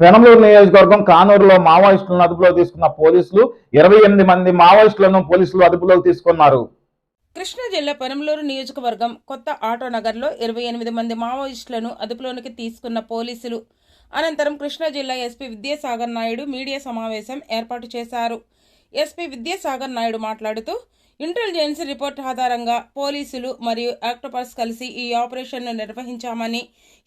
పెనమలూరు నియోజకవర్గం కానూరులో మావోయిస్టులను అదుపులో తీసుకున్న పోలీసులు ఇరవై ఎనిమిది మంది మావోయిస్టులను పోలీసులు అదుపులోకి తీసుకున్నారు. కృష్ణా జిల్లా పెనమలూరు నియోజకవర్గం కొత్త ఆటో నగర్లో ఇరవై ఎనిమిది మంది మావోయిస్టులను అదుపులోనికి తీసుకున్న పోలీసులు. అనంతరం కృష్ణా జిల్లా ఎస్పీ విద్యాసాగర్ నాయుడు మీడియా సమావేశం ఏర్పాటు చేశారు. ఎస్పీ విద్యాసాగర్ నాయుడు మాట్లాడుతూ ఇంటెలిజెన్స్ రిపోర్ట్ ఆధారంగా పోలీసులు మరియు ఆక్టోపస్ కలిసి ఈ ఆపరేషన్ను నిర్వహించామని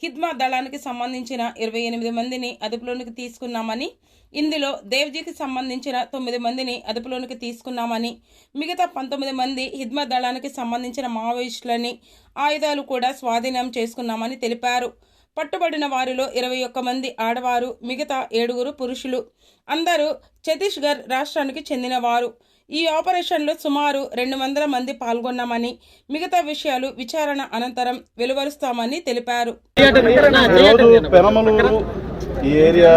హిద్మా దళానికి సంబంధించిన ఇరవై ఎనిమిది మందిని అదుపులోనికి తీసుకున్నామని ఇందులో దేవ్జీకి సంబంధించిన తొమ్మిది మందిని అదుపులోనికి తీసుకున్నామని మిగతా పంతొమ్మిది మంది హిద్మా దళానికి సంబంధించిన మావోయిస్టులని ఆయుధాలు కూడా స్వాధీనం చేసుకున్నామని తెలిపారు. పట్టుబడిన వారిలో ఇరవై ఒక్క మంది ఆడవారు మిగతా ఏడుగురు పురుషులు. అందరూ ఛత్తీస్గఢ్ రాష్ట్రానికి చెందినవారు. ఈ ఆపరేషన్లో సుమారు రెండు వందల మంది పాల్గొన్నామని మిగతా విషయాలు విచారణ అనంతరం వెలువరుస్తామని తెలిపారు ఈ area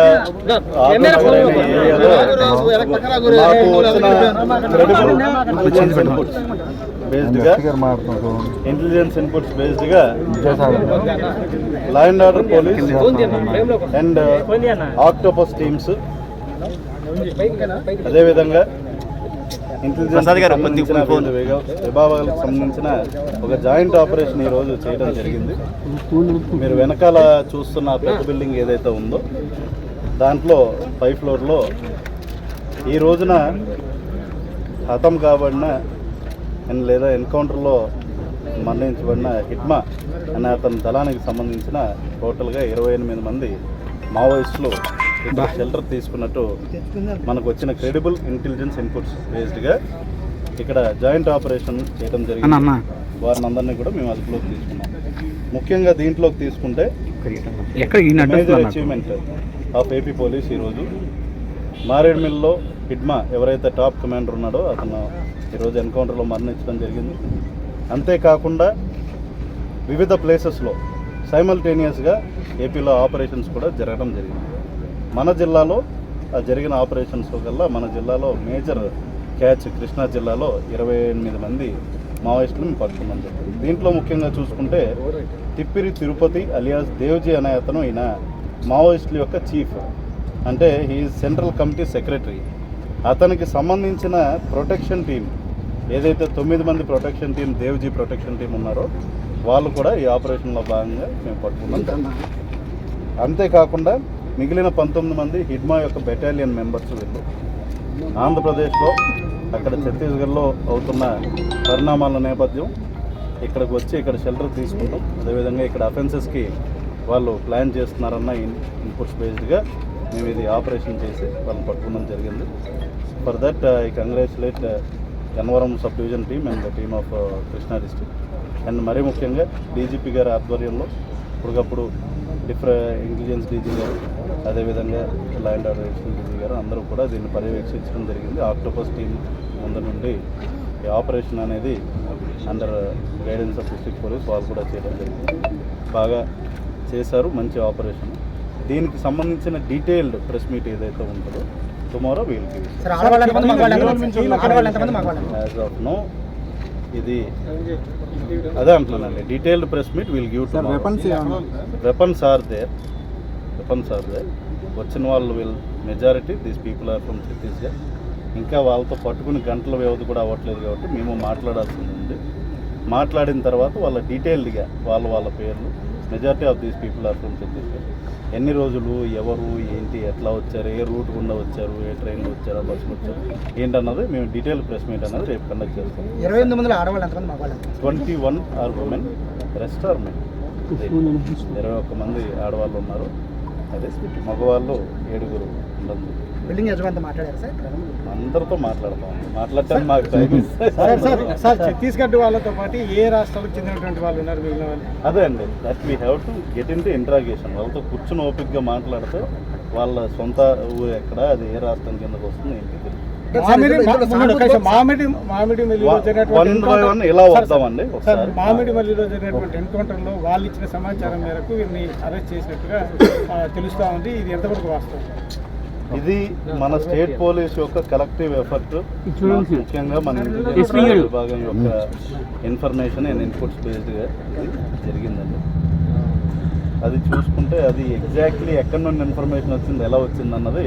intelligence inputs బేస్డ్గా law and order police and Octopus teams అదేవిధంగా రెండు విభా- విభాగాలకు సంబంధించిన ఒక జాయింట్ ఆపరేషన్ ఈ రోజు చేయడం జరిగింది. మీరు వెనకాల చూస్తున్న పెద్ద బిల్డింగ్ ఏదైతే ఉందో దాంట్లో పై ఫ్లోర్లో ఈ రోజున హతం కాబడిన లేదా ఎన్కౌంటర్లో మరణించబడిన హిట్మా అనే అతని దళానికి సంబంధించిన టోటల్గా ఇరవై ఎనిమిది మంది మావోయిస్టులు షెల్టర్ తీసుకున్నట్టు మనకు వచ్చిన క్రెడిబుల్ ఇంటెలిజెన్స్ ఇన్పుట్స్ బేస్డ్గా ఇక్కడ జాయింట్ ఆపరేషన్ చేయడం జరిగింది. వారిని అందరినీ కూడా మేము అదుపులోకి తీసుకున్నాం. ముఖ్యంగా దీంట్లోకి తీసుకుంటే major achievement of AP police ఈరోజు మారేడుమిల్లో హిడ్మా ఎవరైతే టాప్ కమాండర్ ఉన్నాడో అతను ఈరోజు ఎన్కౌంటర్లో మరణించడం జరిగింది. అంతేకాకుండా వివిధ ప్లేసెస్లో సైమల్టేనియస్గా ఏపీలో ఆపరేషన్స్ కూడా జరగడం జరిగింది. మన జిల్లాలో జరిగిన ఆపరేషన్స్ కల్లా మన జిల్లాలో మేజర్ క్యాచ్ కృష్ణా జిల్లాలో ఇరవై ఎనిమిది మంది మావోయిస్టులను పట్టుకున్నాం జరిగింది దీంట్లో ముఖ్యంగా చూసుకుంటే తిప్పిరి తిరుపతి అలియాస్ దేవ్జీ అనే అతను ఈయన మావోయిస్టుల యొక్క చీఫ్. అంటే ఈ సెంట్రల్ కమిటీ సెక్రటరీ. అతనికి సంబంధించిన ప్రొటెక్షన్ టీం ఏదైతే తొమ్మిది మంది protection team Devji protection team ఉన్నారో వాళ్ళు కూడా ఈ ఆపరేషన్లో భాగంగా మేము పట్టుకున్నాం. అంతేకాకుండా మిగిలిన పంతొమ్మిది మంది హిడ్మా యొక్క బెటాలియన్ మెంబర్స్ వీళ్ళు. ఆంధ్రప్రదేశ్లో అక్కడ ఛత్తీస్గఢ్లో అవుతున్న పరిణామాల నేపథ్యం ఇక్కడికి వచ్చి ఇక్కడ షెల్టర్ తీసుకుంటాం. అదేవిధంగా ఇక్కడ అఫెన్సెస్కి వాళ్ళు ప్లాన్ చేస్తున్నారన్న ఇన్ ఇన్పుట్స్ బేస్డ్గా మేము ఇది ఆపరేషన్ చేసి వాళ్ళని పట్టుకోవడం జరిగింది. For that I congratulate Gannavaram sub division team and team of Krishna district and మరీ ముఖ్యంగా డీజీపీ గారి ఆధ్వర్యంలో ఇప్పటికప్పుడు డిఫరెంట్ ఇంటెలిజెన్స్ డీజీ గారు అదేవిధంగా లా అండ్ ఆర్డర్ డీజీ గారు అందరూ కూడా దీన్ని పర్యవేక్షించడం జరిగింది. ఆక్టోపస్ టీం ముందు నుండి ఈ ఆపరేషన్ అనేది under guidance of district police వాళ్ళు కూడా చేయడం జరిగింది. బాగా చేశారు. మంచి ఆపరేషన్ దీనికి సంబంధించిన డీటెయిల్డ్ ప్రెస్ మీట్ ఏదైతే ఉంటుందో టుమారో వీళ్ళకి యాజ్ ఆఫ్ నో ఇది. అదే అంటున్నానండి. Detailed press meet will give to weapons are there weapons are there వచ్చిన వాళ్ళు will majority these people are from Chhattisgarh ఇంకా వాళ్ళతో పట్టుకుని గంటల వ్యవధి కూడా అవ్వట్లేదు కాబట్టి మేము మాట్లాడాల్సి ఉంది. మాట్లాడిన తర్వాత వాళ్ళ డీటెయిల్డ్గా వాళ్ళ వాళ్ళ పేర్లు majority of these people are from Chhattisgarh ఎన్ని రోజులు ఎవరు ఏంటి ఎట్లా వచ్చారు ఏ రూట్ గుండా వచ్చారు ఏ ట్రైన్లో వచ్చారు బస్సులో వచ్చారు ఏంటన్నది మేము డీటెయిల్ ప్రెస్ మీట్ అనేది రేపు కండక్ట్ చేస్తాం. ఇరవై ఎనిమిది మందిలో ఆడవాళ్ళు twenty one are women rest are men ఇరవై ఒక్క మంది ఆడవాళ్ళు ఉన్నారు. అదే మగవాళ్ళు ఏడుగురు ఉండదు బిల్డింగ్ యజమానితో మాట్లాడారు సార్? అందరితో మాట్లాడతాం. మాట్లాడటానికి మాకు టైం. ఇస్తే సార్ సార్ సార్ ఛత్తీస్గఢ్ వాళ్ళతో పాటు ఏ రాష్ట్రాలకు చెందినటువంటి వాళ్ళు ఉన్నారు మిగిలిన వాళ్ళు? అదే అండి. That we have to get in to interrogation వాళ్ళతో కూర్చుని ఓపిక్గా మాట్లాడితే వాళ్ళ సొంత ఊరు ఎక్కడ అది ఏ రాష్ట్రం కిందకు వస్తుంది ఏంటి. మామిడి. మామిడి మామిడి మల్లిలో వన్ జరిగినటువంటి బై ఎన్కౌంటర్- ఇలా వద్దామండి? ఒకసారి మామిడి మల్లిలో జరిగినటువంటి ఎన్కౌంటర్లో వాళ్ళు ఇచ్చిన సమాచారం మేరకు వీరిని అరెస్ట్ చేసినట్టుగా తెలుస్తా ఉంది. ఇది ఎంతవరకు వాస్తవం? ఇది మన స్టేట్ పోలీస్ యొక్క కలెక్టివ్ ఎఫర్ట్. ముఖ్యంగా మన ఎస్పీ గారు. విభాగం యొక్క ఇన్ఫర్మేషన్ అండ్ ఇన్పుట్స్ బేస్డ్గా జరిగిందండి. అది చూసుకుంటే అది ఎగ్జాక్ట్లీ ఎక్కడి నుండి ఇన్ఫర్మేషన్ వచ్చింది ఎలా వచ్చింది అన్నది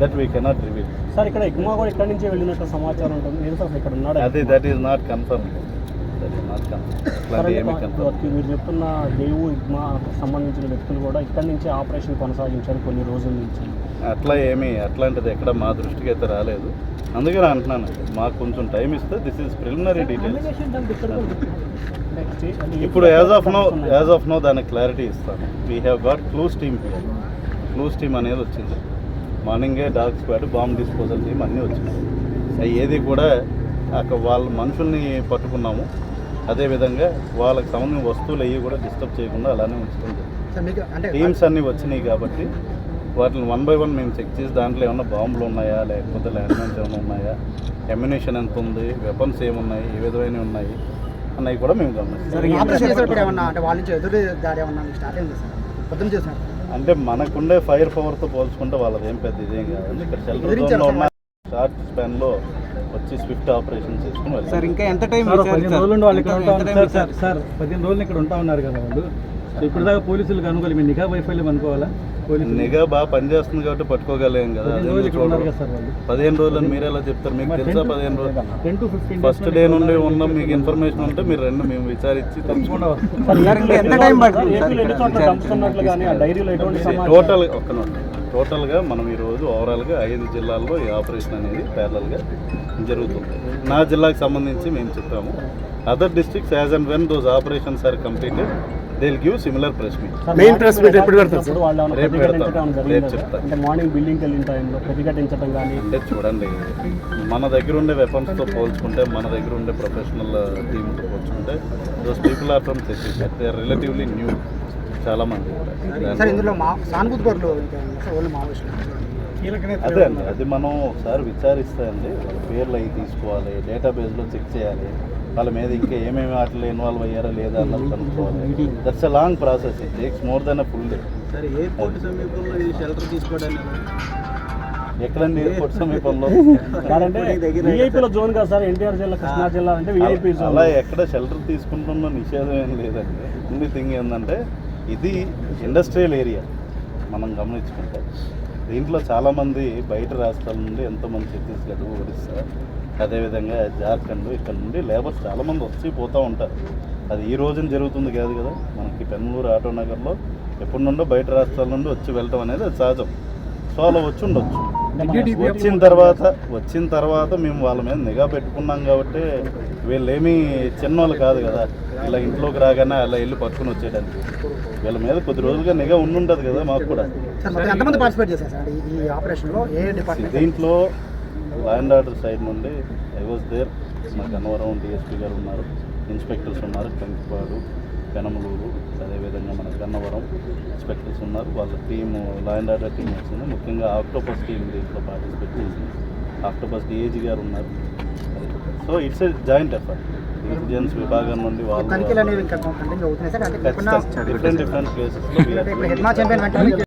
that we cannot reveal sir ఇక్కడ ఎగ్మా కూడా ఇక్కడి నుంచే వెళ్ళినట్టు సమాచారం ఉంటుంది. నేను సార్ ఇక్కడ ఉన్నాడు అది that is not confirm that is not confirm మీరు చెప్తున్న దేవు ఇగ్మా సంబంధించిన వ్యక్తులు కూడా ఇక్కడి నుంచే ఆపరేషన్ కొనసాగించారు కొన్ని రోజుల నుంచి. అట్లా ఏమీ అట్లాంటిది ఎక్కడ మా దృష్టికి అయితే రాలేదు. అందుకని అంటున్నాను మాకు కొంచెం టైం ఇస్తే దిస్ ఈస్ ప్రిలిమినరీ డీటెయిల్స్ ఇప్పుడు as of now as of now దానికి క్లారిటీ ఇస్తాను. We have got clues team clues team అనేది వచ్చింది. మార్నింగే dog squad bomb disposal team అన్నీ వచ్చినాయి. ఏది కూడా అక్కడ వాళ్ళ మనుషుల్ని పట్టుకున్నాము. అదేవిధంగా వాళ్ళకి సంబంధించిన వస్తువులు అవి కూడా డిస్టర్బ్ చేయకుండా అలానే ఉంచుతుంది టీమ్స్ అన్నీ వచ్చినాయి కాబట్టి వాటిని వన్ బై వన్ మేము చెక్ చేసి దాంట్లో ఏమన్నా బాంబులు ఉన్నాయా లేకపోతే ల్యాండ్ మైన్స్ ఏమైనా ఉన్నాయా ఎమ్యునేషన్ ఎంత ఉంది వెపన్స్ ఏమున్నాయి ఏ విధమైన ఉన్నాయి అన్నవి కూడా మేము గమనిస్తాం. అంటే మనకుండే ఫైర్ పవర్తో పోల్చుకుంటే వాళ్ళది ఏం పెద్ద ఇదేం కాదు. ఇక్కడ షెల్టర్ జోన్లో ఉన్న. షార్ట్ స్పాన్లో వచ్చి స్విఫ్ట్ ఆపరేషన్ చేసుకుని సార్ ఇంకా ఎంత టైం పదిహేను? రోజులు వాళ్ళు ఇక్కడ ఉంటా ఉన్నారు సార్ సార్ పదిహేను రోజులు ఇక్కడ ఉంటా ఉన్నారు కదా వాళ్ళు. ఇప్పుడు దాకా పోలీసులకు అనుకోవాలి మీ నిఘా వైఫల్యం అనుకోవాలా? పోలీసులు నిఘా బాగా పనిచేస్తుంది కాబట్టి పట్టుకోగలేం కదా పదిహేను రోజులు మీరు ఎలా చెప్తారు? మీకు తెలుసా పదిహేను రోజులు? ఫస్ట్ డే నుండి ఉన్న మీకు ఇన్ఫర్మేషన్ ఉంటే మీరు రెండు మేము విచారించి టోటల్ ఒక్క నోట్ టోటల్గా మనం ఈరోజు ఓవరాల్గా ఐదు జిల్లాల్లో ఈ ఆపరేషన్ అనేది ప్యారలల్గా జరుగుతుంది. నా జిల్లాకు సంబంధించి మేము చెప్పాము other districts as and when those operations are completed they will give similar press meet main press meet ఎప్పుడు పెడతారు వాళ్ళు ఏమైనా రేపు ప్రతిఘటించడం పెడతాం. జరిగిందా రేపు. అంటే మార్నింగ్ బిల్డింగ్కి వెళ్ళిన టైంలో ప్రతిఘటించడం కానీ అంటే చూడండి మన దగ్గర ఉండే వెపన్స్తో పోల్చుకుంటే మన దగ్గర ఉండే ప్రొఫెషనల్ టీమ్తో పోల్చుకుంటే those people are from Chhattisgarh they are relatively new చాలా మంది సార్ ఇందులో మా సానుభూతి పరులు అదే అండి అది మనం ఒకసారి విచారిస్తే అండి వాళ్ళ పేర్లు అవి తీసుకోవాలి డేటాబేస్లో చెక్ చేయాలి. వాళ్ళ మీద ఇంకా ఏమేమి వాటిలో ఇన్వాల్వ్ అయ్యారా లేదా అన్నది కనుక్కోవాలి. That's a long process it takes more than a full day sir airport సమీపంలో ఈ షెల్టర్ తీసుకోవడానికి ఎక్కడండి ఎయిర్పోర్ట్ సమీపంలో? విఐపీల జోన్ కదా సార్ ఎన్టీఆర్ జిల్లా కృష్ణా జిల్లా అంటే విఐపీ జోన్. అలా ఎక్కడ షెల్టర్ తీసుకుంటున్న నిషేధం ఏం లేదండి. ఓన్లీ థింగ్ ఏంటంటే ఇది ఇండస్ట్రియల్ ఏరియా మనం గమనించుకుంటే. దీంట్లో చాలామంది బయట రాష్ట్రాల నుండి ఎంతోమంది ఛత్తీస్గఢ్ ఒడిస్సా అదేవిధంగా జార్ఖండ్ ఇక్కడ నుండి లేబర్స్ చాలామంది వచ్చి పోతూ ఉంటారు. అది ఈ రోజున జరుగుతుంది కాదు కదా. మనకి పెన్నూరు ఆటో నగర్లో ఎప్పటి నుండో బయట రాష్ట్రాల నుండి వచ్చి వెళ్ళటం అనేది అది సహజం. సో అలా వచ్చి ఉండొచ్చు వచ్చిన తర్వాత వచ్చిన తర్వాత మేము వాళ్ళ మీద నిఘా పెట్టుకున్నాం కాబట్టి వీళ్ళేమీ చిన్నోళ్ళు కాదు కదా. ఇలా ఇంట్లోకి రాగానే అలా వెళ్ళి పట్టుకుని వచ్చేయడానికి. వీళ్ళ మీద కొద్ది రోజులుగా నిఘా ఉండుంటుంది కదా మాకు కూడా. దీంట్లో ల్యాండ్ ఆర్డర్ సైడ్ నుండి ఐ వాజ్ దేర్ మా గన్నవరం డిఎస్పీ గారు ఉన్నారు. ఇన్స్పెక్టర్స్ ఉన్నారు. కంకిపాడు పెనమలూరు అదేవిధంగా మన గన్నవరం ఇన్స్పెక్టర్స్ ఉన్నారు. వాళ్ళ టీము ల్యాండ్ ఆర్డర్ టీం వచ్చింది. ముఖ్యంగా ఆక్టోపస్ టీం దీంట్లో పార్టిసిపేట్ చేసింది. ఆక్టోపస్ డిఏజీ గారు ఉన్నారు. So it's a joint effort intelligence విభాగం నుండి వాళ్ళు డిఫరెంట్ డిఫరెంట్ ప్లేసెస్